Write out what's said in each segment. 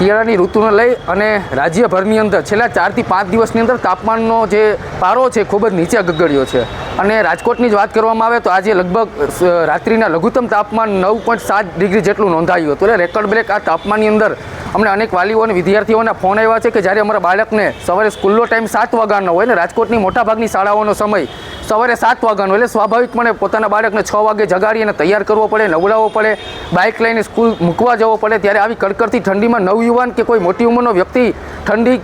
શિયાળાની ઋતુને લઈ અને રાજ્યભરની અંદર છેલ્લા ચારથી પાંચ દિવસની અંદર તાપમાનનો જે પારો છે ખૂબ જ નીચે ગગડ્યો છે. અને રાજકોટની જ વાત કરવામાં આવે તો આજે લગભગ રાત્રિના લઘુત્તમ તાપમાન નવ પોઈન્ટ સાત ડિગ્રી જેટલું નોંધાયું હતું. એટલે રેકોર્ડ બ્રેક આ તાપમાનની અંદર અમને અનેક વાલીઓ અને વિદ્યાર્થીઓના ફોન આવ્યા છે કે જ્યારે અમારા બાળકને સવારે સ્કૂલનો ટાઈમ સાત વાગ્યાનો હોય ને રાજકોટની મોટાભાગની શાળાઓનો સમય સવારે સાત વાગ્યાનો, એટલે સ્વાભાવિકપણે પોતાના બાળકને છ વાગે જગાડી અને તૈયાર કરવો પડે, નવડાવવો પડે, બાઇક લઈને સ્કૂલ મૂકવા જવો પડે, ત્યારે આવી કડકડતી ઠંડીમાં નવયુવાન કે કોઈ મોટી ઉંમરનો વ્યક્તિ ઠંડી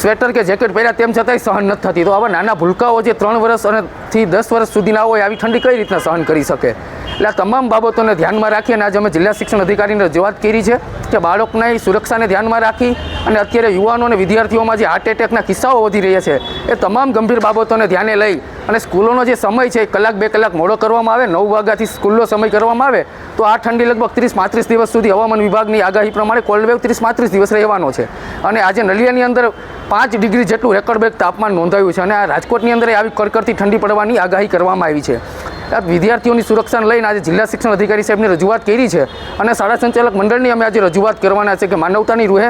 સ્વેટર કે જેકેટ પહેર્યા તેમ છતાંય સહન નથી થતી. તો આવા નાના ભૂલકાઓ જે ત્રણ વર્ષ અને થી દસ વર્ષ સુધીના હોય, આવી ઠંડી કઈ રીતના સહન કરી શકે? એટલે આ તમામ બાબતોને ધ્યાનમાં રાખી અને આજે અમે જિલ્લા શિક્ષણ અધિકારીને રજૂઆત કરી છે કે બાળકની સુરક્ષાને ધ્યાનમાં રાખી અને અત્યારે યુવાનો અને વિદ્યાર્થીઓમાં જે હાર્ટ એટેકના કિસ્સાઓ વધી રહ્યા છે, એ તમામ ગંભીર બાબતોને ધ્યાને લઈ અને સ્કૂલોનો જે સમય છે કલાક, બે કલાક મોડો કરવામાં આવે, નવ વાગ્યાથી સ્કૂલનો સમય કરવામાં આવે, તો આ ઠંડી લગભગ ત્રીસ, પાંત્રીસ દિવસ સુધી હવામાન વિભાગની આગાહી પ્રમાણે કોલ્ડવેવ ત્રીસ, પાંત્રીસ દિવસ રહેવાનો છે. અને આજે નલિયાની અંદર પાંચ ડિગ્રી જેટલું રેકોર્ડ બ્રેક તાપમાન નોંધાયું છે અને આ રાજકોટની અંદર આવી કડકડતી ઠંડી પડવાની આગાહી કરવામાં આવી છે. આ વિદ્યાર્થીઓની સુરક્ષાને લઈને આજે જિલ્લા શિક્ષણ અધિકારી સાહેબની રજૂઆત કરી છે અને શાળા સંચાલક મંડળની અમે આજે રજૂઆત કરવાના છે કે માનવતાની રૂહે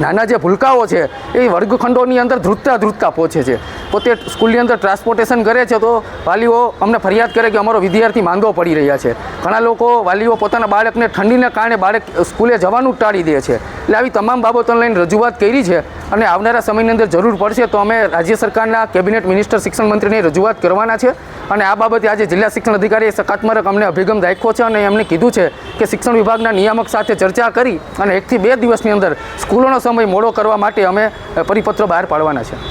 નાના જે ભૂલકાઓ છે એ વર્ગખંડોની અંદર ધ્રુતતા ધ્રુતતા પહોંચે છે. પોતે સ્કૂલની અંદર ટ્રાન્સપોર્ટેશન કરે છે તો વાલીઓ અમને ફરિયાદ કરે કે અમારો વિદ્યાર્થી માંદો પડી રહ્યા છે. ઘણા લોકો વાલીઓ પોતાના બાળકને ઠંડીને કારણે બાળક સ્કૂલે જવાનું ટાળી દે છે. એટલે આવી તમામ બાબતોને લઈને રજૂઆત કરી છે. અને આવનારા સમયની અંદર જરૂર પડશે તો અમે રાજ્ય સરકારના કેબિનેટ મિનિસ્ટર શિક્ષણ મંત્રીને રજૂઆત કરવાના છે. અને આ બાબતે આજે જિલ્લા શિક્ષણ અધિકારીએ સકારાત્મક અમને અભિગમ રાખ્યો છે અને એમને કીધું છે કે શિક્ષણ વિભાગના નિયામક સાથે ચર્ચા કરી અને એકથી બે દિવસની અંદર સ્કૂલોનો સમય મોડો કરવા માટે અમે પરિપત્ર બહાર પાડવાના છે.